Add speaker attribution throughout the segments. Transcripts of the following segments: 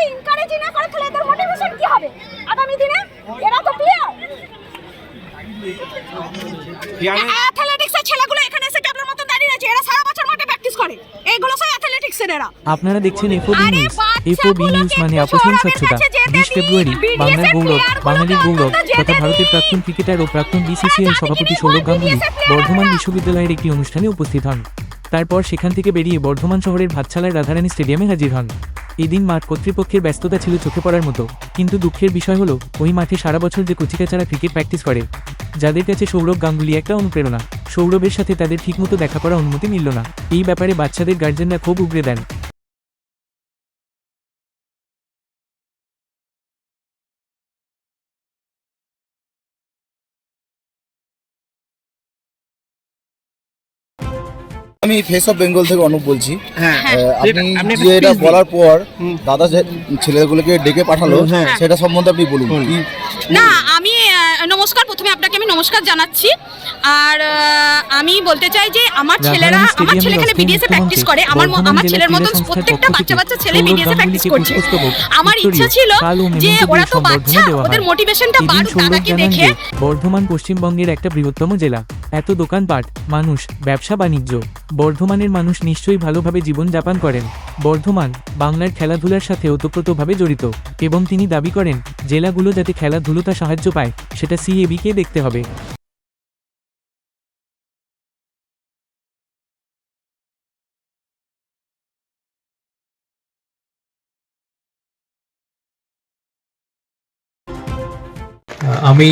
Speaker 1: যদি ইনকারেজই না করে তাহলে এদের মোটিভেশন কি হবে? আগামী দিনে? এরা তো প্লেয়ার অ্যাথলেটিক্সের ছেলেগুলো এখানে এসে ক্যাবলার মতো দাঁড়িয়ে আছে এরা সারা বছর মাঠে প্র্যাকটিস করে। এইগুলো সব অ্যাথলেটিক্সের এরা
Speaker 2: আপনারা দেখছেন নিউজ নিউজ মানে স্বচ্ছতা বিশ ফেব্রুয়ারি বাংলার গৌরব বাঙালির গৌরব তথা ভারতের প্রাক্তন ক্রিকেটার ও প্রাক্তন বিসিসিআই সভাপতি সৌরভ গাঙ্গুলি বর্ধমান বিশ্ববিদ্যালয়ের একটি অনুষ্ঠানে উপস্থিত হন। তারপর সেখান থেকে বেরিয়ে বর্ধমান শহরের ভাতছালার রাধারানী স্টেডিয়ামে হাজির হন। এদিন মাঠ কর্তৃপক্ষের ব্যস্ততা ছিল চোখে পড়ার মতো, কিন্তু দুঃখের বিষয় হলো, ওই মাঠে সারা বছর যে কচিকাচারা ক্রিকেট প্র্যাকটিস করে, যাদের কাছে সৌরভ গাঙ্গুলি একটা অনুপ্রেরণা, সৌরভের সাথে তাদের ঠিকমতো দেখা করার অনুমতি মিলল না। এই ব্যাপারে বাচ্চাদের গার্জেনরা খুব উগড়ে দেন।
Speaker 3: আমি ফেস অফ বেঙ্গল থেকে অনুপ বলছি।
Speaker 4: হ্যাঁ।
Speaker 3: আপনি
Speaker 4: আপনি
Speaker 3: যে এটা বলার পর দাদা যে ছেলেগুলোকে ডেকে পাঠালো
Speaker 4: হ্যাঁ।
Speaker 3: সেটা সম্বন্ধে আপনি বলুন। কি
Speaker 5: না আমি নমস্কার প্রথমে আপনাকে আমি নমস্কার জানাচ্ছি। আর আমি বলতে চাই যে আমার ছেলেরা আমার ছেলে এখানে বিডিএস প্র্যাকটিস করে আমার আমার ছেলের মতন প্রত্যেকটা বাচ্চা বাচ্চা ছেলে বিডিএস প্র্যাকটিস করছে। আমার ইচ্ছা ছিল যে ওরা তো বাচ্চা ওদের মোটিভেশনটা বাড়ুক দাদাকে দেখে।
Speaker 2: বর্ধমান পশ্চিমবঙ্গের একটা বৃহত্তম জেলা। এত দোকানপাট মানুষ ব্যবসা বাণিজ্য। বর্ধমানের মানুষ নিশ্চয়ই ভালোভাবে জীবনযাপন করেন। বর্ধমান বাংলার খেলাধুলার সাথে ওতপ্রোতভাবে জড়িত। এবং তিনি দাবি করেন জেলাগুলো যাতে খেলাধুলোতা সাহায্য পায় সেটা সিএবিকে দেখতে হবে।
Speaker 6: আমি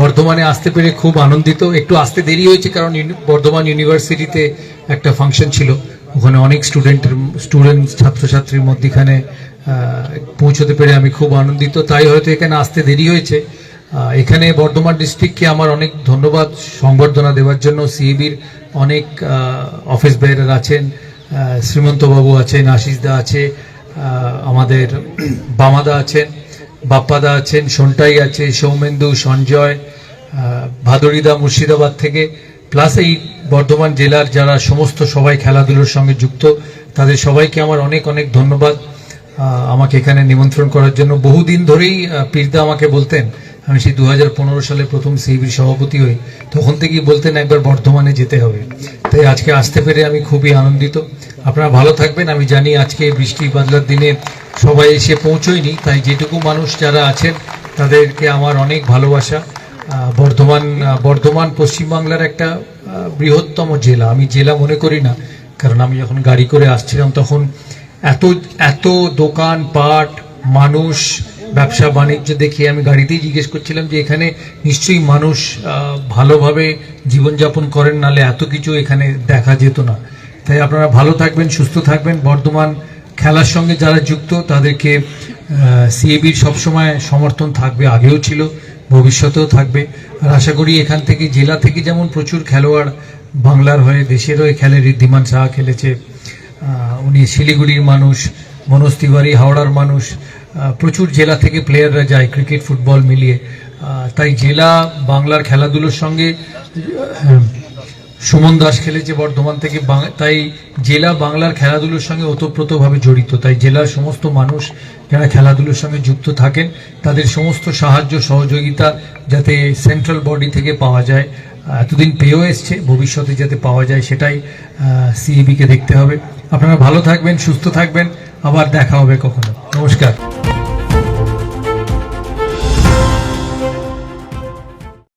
Speaker 6: বর্ধমানে আসতে পেরে খুব আনন্দিত। একটু আসতে দেরি হয়েছে কারণ বর্ধমান ইউনিভার্সিটিতে একটা ফাংশন ছিল। ওখানে অনেক স্টুডেন্টের স্টুডেন্ট ছাত্রছাত্রীর মধ্যেখানে পৌঁছতে পেরে আমি খুব আনন্দিত। তাই হয়তো এখানে আসতে দেরি হয়েছে। এখানে বর্ধমান ডিস্ট্রিক্টকে আমার অনেক ধন্যবাদ সংবর্ধনা দেওয়ার জন্য। সিএবির অনেক অফিস বেয়ারার আছেন শ্রীমন্তবাবু আছেন আশিসদা আছে আমাদের বামাদা আছেন বাপ্পাদা আছেন, সন্টাই আছে, সৌমেন্দু, সঞ্জয় ভাদুরিদা মুর্শিদাবাদ থেকে। প্লাস এই বর্ধমান জেলার যারা সমস্ত সবাই খেলাধুলোর সঙ্গে যুক্ত, তাদের সবাইকে আমার অনেক অনেক ধন্যবাদ আমাকে এখানে নিমন্ত্রণ করার জন্য। বহুদিন ধরেই পীরদা আমাকে বলতেন, আমি সেই দু হাজার পনেরো সালে প্রথম সিবির সভাপতি হই, তখন থেকেই বলতেন একবার বর্ধমানে যেতে হবে। তাই আজকে আসতে পেরে আমি খুবই আনন্দিত। আপনারা ভালো থাকবেন, আমি জানি আজকে বৃষ্টি বাদলার দিনে সবাই এসে পৌঁছয়নি, তাই যেটুকু মানুষ যারা আছেন, তাদেরকে আমার অনেক ভালোবাসা। বর্ধমান বর্ধমান পশ্চিমবাংলার একটা বৃহত্তম জেলা। আমি জেলা মনে করি না, কারণ আমি যখন গাড়ি করে আসছিলাম তখন এত এত দোকান, পাট, মানুষ, ব্যবসা, বাণিজ্য দেখে আমি গাড়িতেই জিজ্ঞেস করছিলাম যে এখানে নিশ্চয়ই মানুষ ভালোভাবে জীবনযাপন করেন, নালে এত কিছু এখানে দেখা যেত না। তাই আপনারা ভালো থাকবেন, সুস্থ থাকবেন। বর্ধমান খেলার সঙ্গে যারা যুক্ত, তাদেরকে সিএবির সবসময় সমর্থন থাকবে, আগেও ছিল, ভবিষ্যতেও থাকবে। আর আশা করি এখান থেকে, জেলা থেকে যেমন প্রচুর খেলোয়াড় বাংলার হয়ে দেশের হয়ে খেলে ঋদ্ধিমান সাহা খেলেছে উনি শিলিগুড়ির মানুষ, মনোজ তিওয়ারি হাওড়ার মানুষ প্রচুর জেলা থেকে প্লেয়াররা যায় ক্রিকেট ফুটবল মিলিয়ে। তাই জেলা বাংলার খেলাধুলোর সঙ্গে সুমন দাস খেলেছে বর্ধমান থেকে তাই জেলা বাংলার খেলাধুলোর সঙ্গে ওতপ্রোতভাবে জড়িত। তাই জেলার সমস্ত মানুষ যারা খেলাধুলোর সঙ্গে যুক্ত থাকেন, তাদের সমস্ত সাহায্য, সহযোগিতা যাতে সেন্ট্রাল বডি থেকে পাওয়া যায় এতদিন পেয়েও এসছে, ভবিষ্যতে যাতে পাওয়া যায় সেটাই সিইবিকে দেখতে হবে। আপনারা ভালো থাকবেন, সুস্থ থাকবেন। আবার দেখা হবে কখনো। নমস্কার।